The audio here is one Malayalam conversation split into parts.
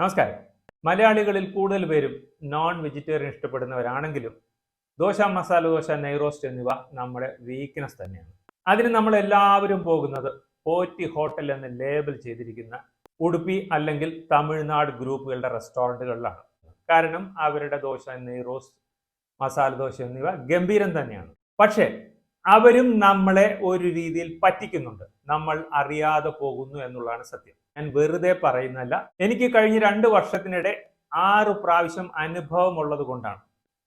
നമസ്കാരം. മലയാളികളിൽ കൂടുതൽ പേരും നോൺ വെജിറ്റേറിയൻ ഇഷ്ടപ്പെടുന്നവരാണെങ്കിലും ദോശ മസാല ദോശ നെയ്റോസ്റ്റ് എന്നിവ നമ്മുടെ വീക്ക്നെസ് തന്നെയാണ്. അതിന് നമ്മൾ എല്ലാവരും പോകുന്നത് പോറ്റി ഹോട്ടൽ എന്ന് ലേബൽ ചെയ്തിരിക്കുന്ന ഉടുപ്പി അല്ലെങ്കിൽ തമിഴ്നാട് ഗ്രൂപ്പുകളുടെ റെസ്റ്റോറന്റുകളിലാണ്. കാരണം അവരുടെ ദോശ നെയ്റോസ്റ്റ് മസാല ദോശ എന്നിവ ഗംഭീരം തന്നെയാണ്. പക്ഷേ അവരും നമ്മളെ ഒരു രീതിയിൽ പറ്റിക്കുന്നുണ്ട്. നമ്മൾ അറിയാതെ പോകുന്നു എന്നുള്ളതാണ് സത്യം. ഞാൻ വെറുതെ പറയുന്നല്ല എനിക്ക് കഴിഞ്ഞ രണ്ട് വർഷത്തിനിടെ ആറ് പ്രാവശ്യം അനുഭവം ഉള്ളത് കൊണ്ടാണ്.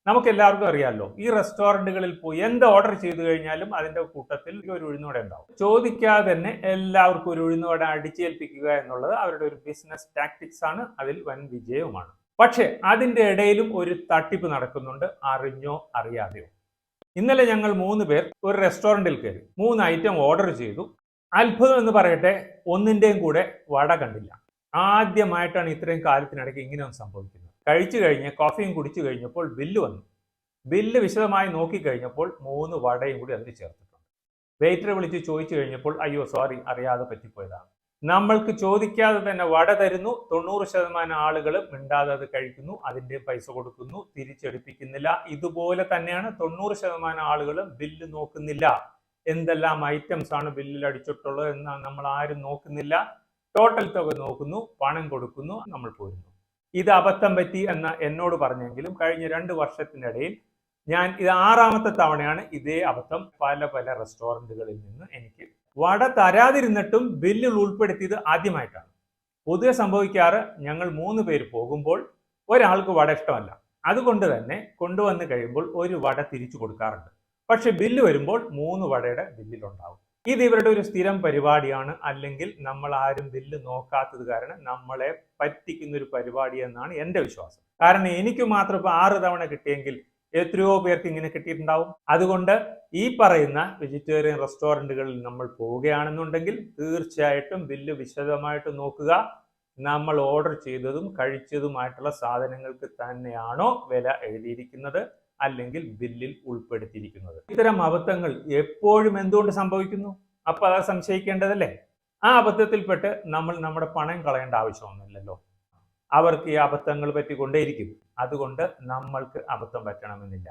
നമുക്ക് എല്ലാവർക്കും അറിയാമല്ലോ ഈ റെസ്റ്റോറന്റുകളിൽ പോയി എന്ത് ഓർഡർ ചെയ്തു കഴിഞ്ഞാലും അതിന്റെ കൂട്ടത്തിൽ ഒരു ഉഴുന്നുവട ഉണ്ടാവും. ചോദിക്കാതെ തന്നെ എല്ലാവർക്കും ഒരു ഉഴുന്നുവട അടിച്ചേൽപ്പിക്കുക എന്നുള്ളത് അവരുടെ ഒരു ബിസിനസ് ടാക്ടിക്സ് ആണ്. അതിൽ വൻ വിജയവുമാണ്. പക്ഷേ അതിന്റെ ഇടയിലും ഒരു തട്ടിപ്പ് നടക്കുന്നുണ്ട്. അറിഞ്ഞോ അറിയാതെയോ. ഇന്നലെ ഞങ്ങൾ മൂന്ന് പേർ ഒരു റെസ്റ്റോറന്റിൽ കയറി. മൂന്ന് ഐറ്റം ഓർഡർ ചെയ്തു. അത്ഭുതം എന്ന് പറയട്ടെ ഒന്നിന്റെയും കൂടെ വട കണ്ടില്ല. ആദ്യമായിട്ടാണ് ഇത്രയും കാലത്തിനിടയ്ക്ക് ഇങ്ങനെ ഒന്ന് സംഭവിക്കുന്നത്. കഴിച്ചു കഴിഞ്ഞ് കോഫിയും കുടിച്ചു കഴിഞ്ഞപ്പോൾ ബില്ല് വന്നു. ബില്ല് വിശദമായി നോക്കിക്കഴിഞ്ഞപ്പോൾ മൂന്ന് വടയും കൂടി അതിൽ ചേർത്തിട്ടുണ്ട്. വെയിറ്ററെ വിളിച്ച് ചോദിച്ചു കഴിഞ്ഞപ്പോൾ അയ്യോ സോറി അറിയാതെ പറ്റിപ്പോയതാണ്. നമ്മൾക്ക് ചോദിക്കാതെ തന്നെ വട തരുന്നു. തൊണ്ണൂറ് ശതമാനം ആളുകൾ മിണ്ടാതെ അത് കഴിക്കുന്നു. അതിന്റെ പൈസ കൊടുക്കുന്നു. തിരിച്ചെടുപ്പിക്കുന്നില്ല. ഇതുപോലെ തന്നെയാണ് തൊണ്ണൂറ് ശതമാനം ആളുകളും ബില്ല് നോക്കുന്നില്ല. എന്തെല്ലാം ഐറ്റംസ് ആണ് ബില്ലിൽ അടിച്ചിട്ടുള്ളത് എന്ന് നമ്മൾ ആരും നോക്കുന്നില്ല. ടോട്ടൽ തുക നോക്കുന്നു. പണം കൊടുക്കുന്നു. നമ്മൾ പോരുന്നു. ഇത് അബദ്ധം പറ്റി എന്ന് എന്നോട് പറഞ്ഞെങ്കിലും കഴിഞ്ഞ രണ്ട് വർഷത്തിനിടയിൽ ഞാൻ ഇത് ആറാമത്തെ തവണയാണ് ഇതേ അബദ്ധം പല പല റെസ്റ്റോറന്റുകളിൽ നിന്ന് എനിക്ക് വട തരാതിരുന്നിട്ടും ബില്ലിൽ ഉൾപ്പെടുത്തിയത് ആദ്യമായിട്ടാണ്. പൊതുവെ സംഭവിക്കാറ് ഞങ്ങൾ മൂന്ന് പേര് പോകുമ്പോൾ ഒരാൾക്ക് വട ഇഷ്ടമല്ല. അതുകൊണ്ട് തന്നെ കൊണ്ടുവന്ന് കഴിയുമ്പോൾ ഒരു വട തിരിച്ചു കൊടുക്കാറുണ്ട്. പക്ഷെ ബില്ല് വരുമ്പോൾ മൂന്ന് വടയുടെ ബില്ലിലുണ്ടാവും. ഇത് ഇവരുടെ ഒരു സ്ഥിരം പരിപാടിയാണ്. അല്ലെങ്കിൽ നമ്മൾ ആരും ബില്ല് നോക്കാത്തത് കാരണം നമ്മളെ പറ്റിക്കുന്ന ഒരു പരിപാടി എന്നാണ് എന്റെ വിശ്വാസം. കാരണം എനിക്ക് മാത്രം ഇപ്പൊ ആറ് തവണ കിട്ടിയെങ്കിൽ എത്രയോ പേർക്ക് ഇങ്ങനെ കിട്ടിയിട്ടുണ്ടാവും. അതുകൊണ്ട് ഈ പറയുന്ന വെജിറ്റേറിയൻ റെസ്റ്റോറന്റുകളിൽ നമ്മൾ പോവുകയാണെന്നുണ്ടെങ്കിൽ തീർച്ചയായിട്ടും ബില്ല് വിശദമായിട്ട് നോക്കുക. നമ്മൾ ഓർഡർ ചെയ്തതും കഴിച്ചതുമായിട്ടുള്ള സാധനങ്ങൾക്ക് തന്നെയാണോ വില എഴുതിയിരിക്കുന്നത് അല്ലെങ്കിൽ ബില്ലിൽ ഉൾപ്പെടുത്തിയിരിക്കുന്നത്. ഇത്തരം അബദ്ധങ്ങൾ എപ്പോഴും എന്തുകൊണ്ട് സംഭവിക്കുന്നു? അപ്പോൾ അത് സംശയിക്കേണ്ടതല്ലേ? ആ അബദ്ധത്തിൽപ്പെട്ട് നമ്മൾ നമ്മുടെ പണം കളയേണ്ട ആവശ്യമൊന്നുമില്ലല്ലോ. അവർക്ക് ഈ അബദ്ധങ്ങൾ പറ്റിക്കൊണ്ടേയിരിക്കും. അതുകൊണ്ട് നമ്മൾക്ക് അബദ്ധം പറ്റണമെന്നില്ല.